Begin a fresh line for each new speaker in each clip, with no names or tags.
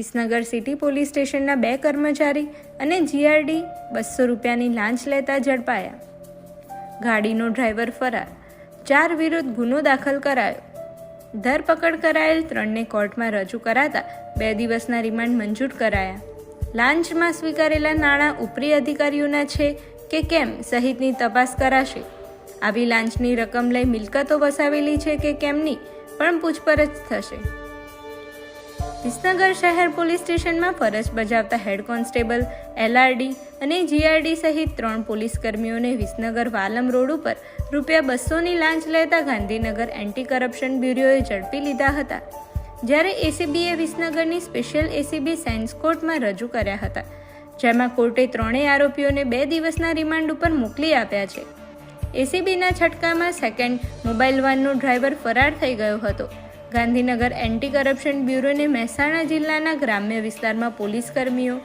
Visnagar city police સ્ટેશનના બે કર્મચારી અને જીઆરડી બસો રૂપિયાની લાંચ લેતા ઝડપાયા. ગાડીનો ડ્રાઈવર ફરાર. ચાર વિરુદ્ધ ગુનો દાખલ કરાયો. ધરપકડ કરાયેલ ત્રણને કોર્ટમાં રજૂ કરાતા બે દિવસના રિમાન્ડ મંજૂર કરાયા. લાંચમાં સ્વીકારેલા નાણાં ઉપરી અધિકારીઓના છે કે કેમ સહિતની તપાસ કરાશે. આવી લાંચની રકમ લઈ મિલકતો વસાવેલી છે કે કેમની પણ પૂછપરછ થશે. વિસનગર શહેર પોલીસ સ્ટેશનમાં ફરજ બજાવતા હેડ કોન્સ્ટેબલ, એલઆરડી અને જીઆરડી સહિત ત્રણ પોલીસ કર્મીઓને વિસનગર વાલમ રોડ ઉપર રૂપિયા બસોની લાંચ લેતા ગાંધીનગર એન્ટી કરપ્શન બ્યુરોએ ઝડપી લીધા હતા. જ્યારે એસીબીએ વિસનગરની સ્પેશિયલ એસીબી સાયન્સ કોર્ટમાં રજૂ કર્યા હતા, જેમાં કોર્ટે ત્રણેય આરોપીઓને બે દિવસના રિમાન્ડ ઉપર મોકલી આપ્યા છે. એસીબીના છટકામાં સેકન્ડ મોબાઈલ વાનનો ડ્રાઈવર ફરાર થઈ ગયો હતો. ગાંધીનગર એન્ટી કરપ્શન બ્યુરોને મહેસાણા જિલ્લાના ગ્રામ્ય વિસ્તારમાં પોલીસ કર્મીઓ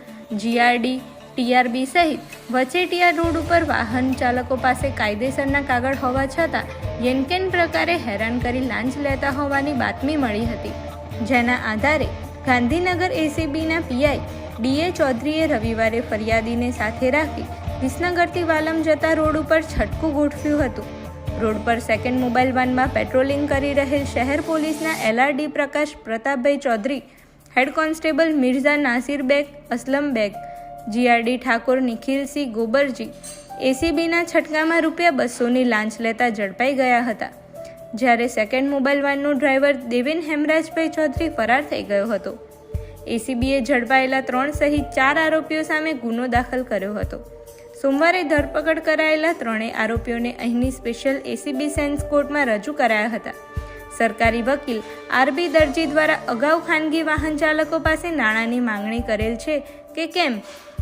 જીઆરડી ટીઆરબી સહિત વચેટિયા રોડ ઉપર વાહન ચાલકો પાસે કાયદેસરના કાગળ હોવા છતાં યેનકેન પ્રકારે હેરાન કરી લાંચ લેતા હોવાની બાતમી મળી હતી. જેના આધારે ગાંધીનગર એસીબીના પીઆઈ ડીએ ચૌધરીએ રવિવારે ફરિયાદીને સાથે રાખી વિસનગરથી વાલમ જતા રોડ ઉપર છટકું ગોઠવ્યું હતું. રોડ પર સેકન્ડ મોબાઈલ વાનમાં પેટ્રોલિંગ કરી રહેલ શહેર પોલીસના LRD Prakash Pratapbhai Chaudhary head constable Mirza Nasir Baig Aslam Baig GRD Thakor Nikhilsinh Gobarji એસીબીના છટકામાં રૂપિયા બસોની લાંચ લેતા ઝડપાઈ ગયા હતા. જ્યારે સેકન્ડ મોબાઈલ વાનનો ડ્રાઈવર દેવેન હેમરાજભાઈ ચૌધરી ફરાર થઈ ગયો હતો. એસીબીએ ઝડપાયેલા ત્રણ સહિત ચાર આરોપીઓ સામે ગુનો દાખલ કર્યો હતો. સોમવારે ધરપકડ કરાયેલા ત્રણેય આરોપીઓને અહીંની સ્પેશિયલ એસીબી સેન્સ કોર્ટમાં રજૂ કરાયા હતા. સરકારી વકીલ આરબી દરજી દ્વારા અગાઉ ખાનગી વાહન ચાલકો પાસે નાણાંની માંગણી કરેલ છે કે કેમ?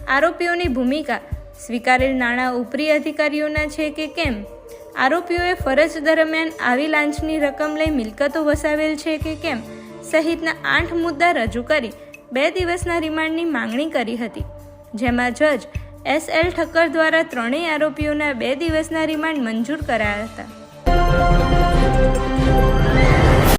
આરોપીઓની ભૂમિકા સ્વીકારેલ નાણાં ઉપરી અધિકારીઓના છે કે કેમ? આરોપીઓએ ફરજ દરમિયાન આવી લાંચની રકમ લઈ મિલકતો વસાવેલ છે કે કેમ? સહિતના આઠ મુદ્દા રજૂ કરી બે દિવસના રિમાન્ડની માંગણી કરી હતી. જેમાં જજ એસ એલ ઠક્કર દ્વારા ત્રણેય આરોપીઓના બે દિવસના રિમાન્ડ મંજૂર કરાયા હતા.